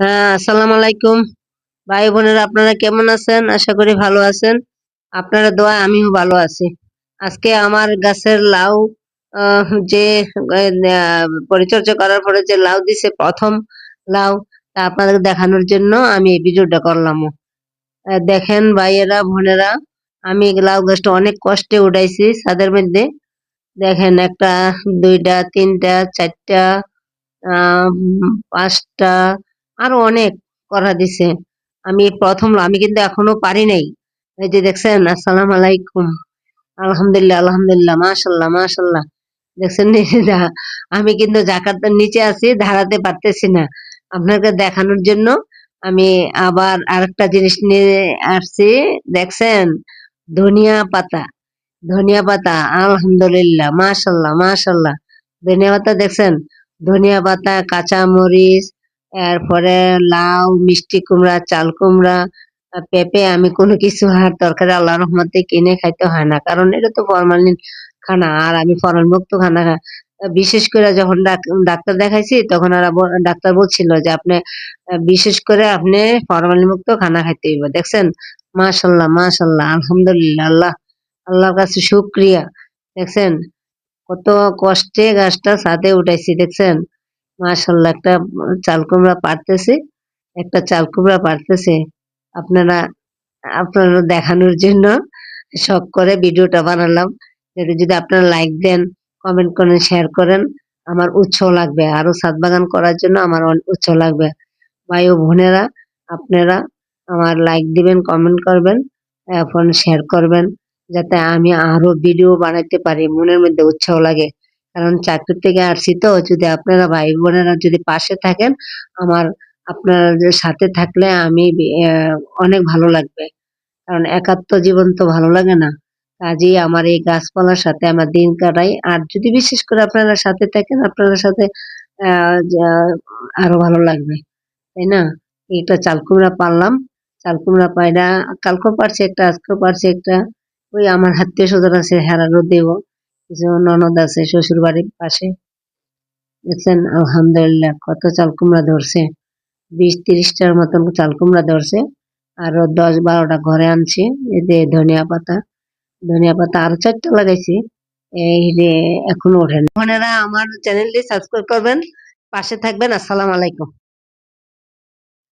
হ্যাঁ আসসালামু আলাইকুম। ভাই বোনেরা, আপনারা কেমন আছেন? আশা করি ভালো আছেন। আপনারা দোয়া, আমিও ভালো আছি। আজকে আমার গাছের লাউ যে পরিচর্যা করার পরে যে লাউ দিছে, প্রথম লাউ, তা আপনাদের দেখানোর জন্য আমি এই ভিডিওটা করলাম। দেখেন ভাইয়েরা, বোনেরা, আমি লাউ গাছটা অনেক কষ্টে উঠাইছি ছাদের মধ্যে। দেখেন, একটা, দুইটা, তিনটা, চারটা, আহ, পাঁচটা আরও অনেক করা দিছে। আমি প্রথম আমি কিন্তু এখনও পারি নাই। এই যে দেখছেন, আসসালাম আলাইকুম। আলহামদুলিল্লাহ আলহামদুলিল্লাহ, মাশাল্লাহ মাশাল্লাহ। দেখছেন? আমি কিন্তু জাকাতের নিচে আছি ধারাতে পারতেছি না। আপনাকে দেখানোর জন্য আমি আবার আরেকটা জিনিস নিয়ে আসছি। দেখছেন, ধনিয়া পাতা ধনিয়া পাতা, আলহামদুলিল্লাহ, মাশাল্লাহ মাশাল্লাহ। ধনিয়া পাতা দেখছেন, ধনিয়া পাতা কাঁচা মরিচ এরপরে লাউ, মিষ্টি কুমড়া, চাল কুমড়া পেঁপে আমি কোনো কিছু আর তরকারি আল্লাহ রহমতে কিনে খাইতে হয় না। কারণ এটা তো ফরমালিন খানা, আর আমি ফরমাল মুক্ত খানা বিশেষ করে যখন ডাক- ডাক্তার দেখাইছি, তখন আর ডাক্তার বলছিল যে আপনি, বিশেষ করে আপনি ফরমালিন মুক্ত খানা খাইতে হইব। দেখছেন? মাশাল্লাহ মাশাল্লাহ, আলহামদুলিল্লাহ, আল্লাহ, আল্লাহর কাছে শুক্রিয়া। দেখছেন? কত কষ্টে গাছটা ছাদে উঠাইছি, দেখছেন? মাশাল্লাহ একটা চাল কুমড়া পারতেছে, একটা চাল কুমড়া পারতেছে। আপনারা আপনারা দেখানোর জন্য শখ করে ভিডিওটা বানালাম। যদি যদি আপনারা লাইক দেন কমেন্ট করেন শেয়ার করেন, আমার উৎসাহ লাগবে। আরও ছাদ বাগান করার জন্য আমার উৎসাহ লাগবে। ভাই ও বোনেরা, আপনারা আমার লাইক দিবেন কমেন্ট করবেন এখন শেয়ার করবেন, যাতে আমি আরও ভিডিও বানাইতে পারি। মনের মধ্যে উৎসাহ লাগে। কারণ চাকরি থেকে আসছি তো, যদি আপনারা ভাই বোনেরা যদি পাশে থাকেন, আমার আপনাদের সাথে থাকলে আমি অনেক ভালো লাগবে। কারণ একাত্ম জীবন তো ভালো লাগে না। কাজেই আমার এই গাছপালার সাথে আমার দিন কাটাই। আর যদি বিশেষ করে আপনারা সাথে থাকেন, আপনাদের সাথে আরও ভালো লাগবে। তাই না? এটা চালকুমড়া পারলাম। চালকুমড়া পায়রা কালকেও পারছে একটা আজকেও পারছে একটা। ওই আমার আত্মীয় স্বজন আছে হেরারও দেব। কিছু ননদ আছে শ্বশুর বাড়ির পাশে। দেখছেন? আলহামদুলিল্লাহ, কত চাল কুমড়া ধরছে। বিশ তিরিশটার মতন চাল কুমড়া ধরছে। আরও দশ বারোটা ঘরে আনছি। যে ধনিয়া পাতা। ধনিয়া পাতা আরও চারটা লাগাইছি। এই এখনও ওঠেন বোনেরা, আমার চ্যানেলটি সাবস্ক্রাইব করবেন। পাশে থাকবেন। আসসালামু আলাইকুম।